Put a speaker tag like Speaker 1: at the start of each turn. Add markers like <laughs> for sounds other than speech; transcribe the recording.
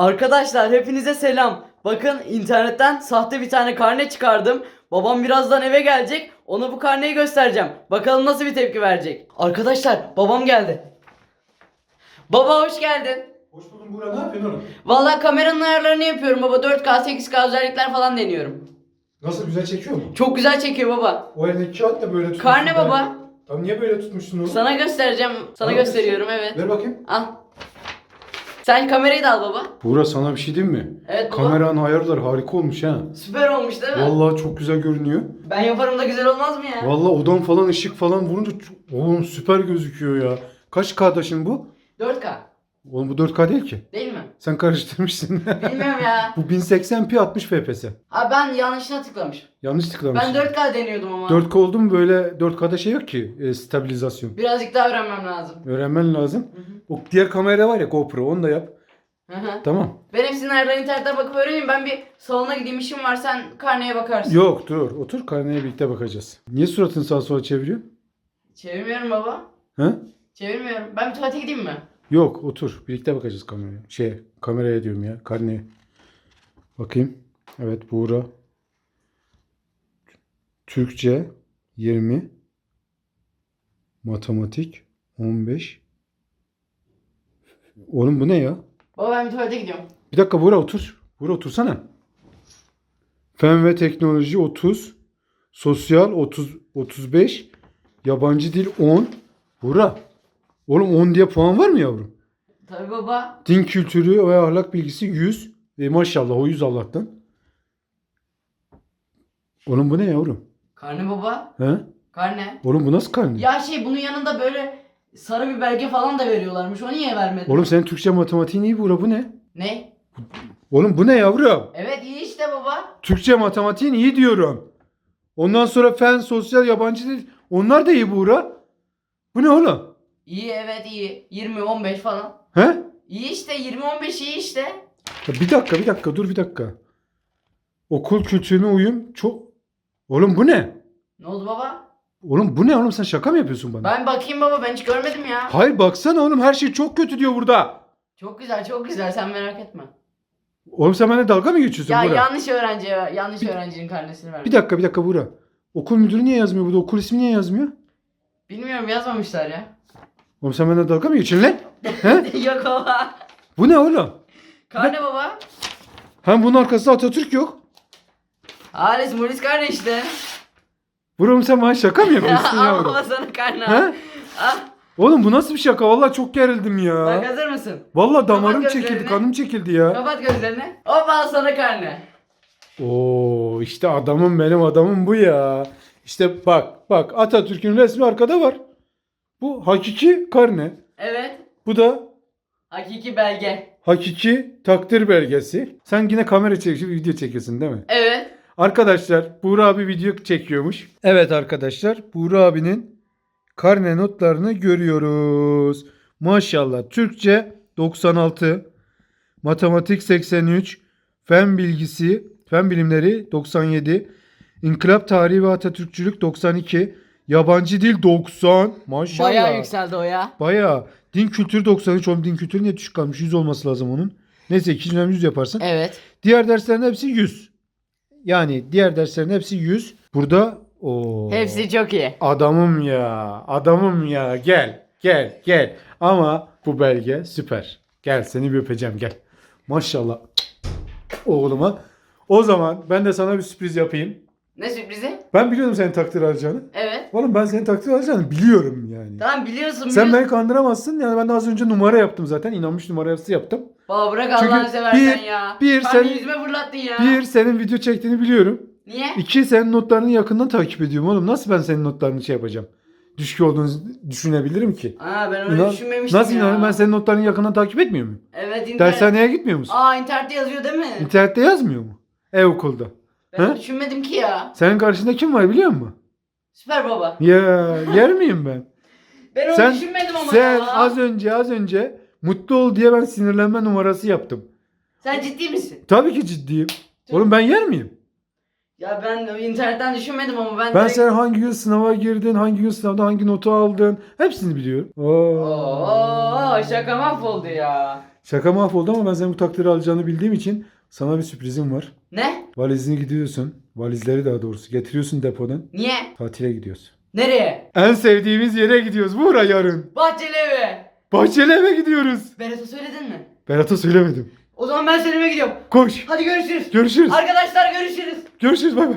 Speaker 1: Arkadaşlar hepinize selam. Bakın internetten sahte bir tane karne çıkardım. Babam birazdan eve gelecek. Ona bu karneyi göstereceğim. Bakalım nasıl bir tepki verecek. Arkadaşlar babam geldi. Baba hoş geldin.
Speaker 2: Hoş buldum Burak. Ne yapıyorsun oğlum?
Speaker 1: Vallahi kameranın ayarlarını yapıyorum baba. 4K 8K özellikler falan deniyorum.
Speaker 2: Nasıl güzel çekiyor mu?
Speaker 1: Çok güzel çekiyor baba.
Speaker 2: O elindeki kağıt da böyle tutmuşsun.
Speaker 1: Karne baba.
Speaker 2: Tam niye böyle tutmuşsun oğlum?
Speaker 1: Sana göstereceğim. Sana
Speaker 2: Bana
Speaker 1: gösteriyorum evet.
Speaker 2: Ver bakayım.
Speaker 1: Al. Sen kamerayı da al baba.
Speaker 2: Buğra sana bir şey diyeyim mi?
Speaker 1: Evet baba.
Speaker 2: Kameranın ayarları harika olmuş ha.
Speaker 1: Süper olmuş değil mi?
Speaker 2: Vallahi çok güzel görünüyor.
Speaker 1: Ben yaparım da güzel olmaz mı ya?
Speaker 2: Vallahi odam falan ışık falan vurunca çok- oğlum süper gözüküyor ya. Kaç şimdi bu?
Speaker 1: 4K.
Speaker 2: Oğlum bu 4K değil ki.
Speaker 1: Değil mi?
Speaker 2: Sen karıştırmışsın. <laughs>
Speaker 1: Bilmiyorum ya.
Speaker 2: bu 1080p 60 fps.
Speaker 1: Abi ben yanlışına tıklamış.
Speaker 2: Yanlış tıklamışsın.
Speaker 1: Ben 4K deniyordum ama.
Speaker 2: 4K oldu mu böyle 4K'da şey yok ki e, stabilizasyon.
Speaker 1: Birazcık daha öğrenmem lazım.
Speaker 2: Öğrenmen lazım.
Speaker 1: Hı hı.
Speaker 2: O diğer kamera var ya GoPro onu da yap.
Speaker 1: Hı hı.
Speaker 2: Tamam.
Speaker 1: ben hepsinin ayarlarını internetten bakıp öğreneyim. Ben bir salona gideyim işim var sen karneye bakarsın.
Speaker 2: Yok dur otur karneye birlikte bakacağız. Niye suratını sağa sola çeviriyor?
Speaker 1: Çevirmiyorum baba.
Speaker 2: He?
Speaker 1: Çevirmiyorum. Ben bir tuvalete gideyim mi?
Speaker 2: Yok otur birlikte bakacağız kameraya. Şey kameraya diyorum ya karneye. Bakayım. Evet Buğra. Türkçe 20 Matematik 15 Oğlum bu ne ya?
Speaker 1: Baba ben bir tuvalete gidiyorum.
Speaker 2: Bir dakika Buğra otur. Buğra otursana. Fen ve teknoloji 30. Sosyal 30 35. Yabancı dil 10. Buğra. Oğlum 10 diye puan var mı yavrum?
Speaker 1: Tabii baba.
Speaker 2: Din kültürü ve ahlak bilgisi 100. E maşallah o 100 Allah'tan. Oğlum bu ne yavrum?
Speaker 1: Karne baba.
Speaker 2: He?
Speaker 1: Karne.
Speaker 2: Oğlum bu nasıl karne?
Speaker 1: Ya şey bunun yanında böyle sarı bir belge falan da veriyorlarmış. O niye vermedin?
Speaker 2: Oğlum senin Türkçe matematiğin iyi Buğra bu ne?
Speaker 1: Ne?
Speaker 2: Oğlum bu ne yavrum?
Speaker 1: Evet iyi işte baba.
Speaker 2: Türkçe matematiğin iyi diyorum. Ondan sonra fen, sosyal, yabancı dil. Onlar da iyi Buğra. Bu ne oğlum?
Speaker 1: İyi evet iyi. 20 15 falan.
Speaker 2: He?
Speaker 1: İyi işte 20 15 iyi işte.
Speaker 2: Ya bir dakika bir dakika dur bir dakika. Okul kültürüne uyum çok... Oğlum bu ne?
Speaker 1: Ne oldu baba?
Speaker 2: Oğlum bu ne oğlum sen şaka mı yapıyorsun bana?
Speaker 1: Ben bakayım baba ben hiç görmedim ya.
Speaker 2: Hayır baksana oğlum her şey çok kötü diyor burada.
Speaker 1: Çok güzel çok güzel sen merak etme.
Speaker 2: Oğlum sen benimle dalga mı geçiyorsun
Speaker 1: Ya
Speaker 2: Buğra?
Speaker 1: yanlış öğrenciye yanlış öğrencinin karnesini vermiş.
Speaker 2: Bir dakika bir dakika Buğra. Okul müdürü niye yazmıyor burada? Okul ismi niye yazmıyor?
Speaker 1: Bilmiyorum yazmamışlar ya.
Speaker 2: Oğlum sen benimle dalga mı geçiyorsun lan? He? <laughs>
Speaker 1: Yok baba.
Speaker 2: Bu ne oğlum?
Speaker 1: Karne baba.
Speaker 2: Hem bunun arkasında Atatürk yok.
Speaker 1: Halis Mulis karne işte.
Speaker 2: Buğra sen bana şaka mı <laughs> yapıyorsun
Speaker 1: Al
Speaker 2: yavrum?
Speaker 1: baba sana karne.
Speaker 2: He?
Speaker 1: Ah,
Speaker 2: Oğlum bu nasıl bir şaka? Vallahi çok gerildim
Speaker 1: bak
Speaker 2: ya.
Speaker 1: hazır mısın?
Speaker 2: Vallahi damarım
Speaker 1: Kapat
Speaker 2: çekildi,
Speaker 1: gözlerini.
Speaker 2: kanım çekildi ya.
Speaker 1: Kapat gözlerini. Hop al sana karne.
Speaker 2: Oo işte adamım benim adamım bu ya. İşte bak bak Atatürk'ün resmi arkada var. Bu hakiki karne.
Speaker 1: Evet.
Speaker 2: Bu da
Speaker 1: Hakiki belge.
Speaker 2: hakiki takdir belgesi. Sen yine kamera çekip video çekiyorsun değil mi?
Speaker 1: Evet.
Speaker 2: Arkadaşlar Buğra abi video çekiyormuş. Evet arkadaşlar Buğra abinin karne notlarını görüyoruz. Maşallah Türkçe 96, matematik 83, fen bilgisi, fen bilimleri 97, inkılap tarihi ve Atatürkçülük 92, yabancı dil 90. Maşallah.
Speaker 1: Bayağı yükseldi o ya.
Speaker 2: Bayağı. Din kültürü 93. Oğlum din kültürü niye düşük kalmış? 100 olması lazım onun. Neyse ikinci dönem 100 yaparsın.
Speaker 1: Evet.
Speaker 2: Diğer derslerin hepsi 100. Yani diğer derslerin hepsi 100. Burada o
Speaker 1: Hepsi çok iyi.
Speaker 2: adamım ya. Adamım ya. Gel. Gel. Gel. Ama bu belge süper. Gel seni bir öpeceğim gel. Maşallah. Oğluma. O zaman ben de sana bir sürpriz yapayım.
Speaker 1: Ne sürprizi?
Speaker 2: Ben biliyordum senin takdir alacağını.
Speaker 1: Evet.
Speaker 2: Oğlum ben senin takdir alacağını biliyorum yani.
Speaker 1: Tamam biliyorsun.
Speaker 2: Sen
Speaker 1: biliyorsun.
Speaker 2: beni kandıramazsın. Yani ben de az önce numara yaptım zaten. İnanmış numarası yaptım.
Speaker 1: Baba bırak
Speaker 2: Çünkü
Speaker 1: Allah'ını seversen
Speaker 2: bir-
Speaker 1: ya.
Speaker 2: bir sen-
Speaker 1: yüzüme fırlattın ya.
Speaker 2: Bir senin video çektiğini biliyorum.
Speaker 1: Niye?
Speaker 2: İki senin notlarını yakından takip ediyorum oğlum. Nasıl ben senin notlarını şey yapacağım? Düşük olduğunu düşünebilirim ki.
Speaker 1: Aa ben öyle
Speaker 2: İnan-
Speaker 1: düşünmemiştim
Speaker 2: nasıl
Speaker 1: ya.
Speaker 2: inanırım ben senin notlarını yakından takip etmiyor muyum?
Speaker 1: Evet internet.
Speaker 2: Dershaneye gitmiyor musun?
Speaker 1: Aa internette yazıyor değil mi?
Speaker 2: İnternette yazmıyor mu? E-okulda.
Speaker 1: Ben
Speaker 2: He?
Speaker 1: düşünmedim ki ya.
Speaker 2: Senin karşında kim var biliyor musun?
Speaker 1: Süper baba.
Speaker 2: Ya yer miyim ben? <laughs>
Speaker 1: Ben onu
Speaker 2: Sen-
Speaker 1: düşünmedim ama
Speaker 2: Sen
Speaker 1: ya.
Speaker 2: az önce az önce mutlu ol diye ben sinirlenme numarası yaptım.
Speaker 1: Sen ciddi misin?
Speaker 2: Tabii ki ciddiyim. Oğlum ben yer miyim?
Speaker 1: Ya ben internetten düşünmedim ama ben
Speaker 2: Ben
Speaker 1: direkt-
Speaker 2: sen hangi gün sınava girdin, hangi gün sınavda hangi notu aldın hepsini biliyorum. Oo.
Speaker 1: Oo şaka mahvoldu ya.
Speaker 2: Şaka mahvoldu ama ben senin bu takdiri alacağını bildiğim için sana bir sürprizim var.
Speaker 1: Ne?
Speaker 2: Valizini gidiyorsun. Valizleri daha doğrusu getiriyorsun depodan.
Speaker 1: Niye?
Speaker 2: Tatile gidiyoruz.
Speaker 1: Nereye?
Speaker 2: En sevdiğimiz yere gidiyoruz. Buğra yarın.
Speaker 1: Bahçeli eve.
Speaker 2: Bahçeli eve gidiyoruz.
Speaker 1: Berat'a söyledin mi?
Speaker 2: Berat'a söylemedim.
Speaker 1: O zaman ben Selim'e gidiyorum.
Speaker 2: Koş.
Speaker 1: Hadi görüşürüz.
Speaker 2: Görüşürüz.
Speaker 1: Arkadaşlar görüşürüz.
Speaker 2: Görüşürüz bay bay.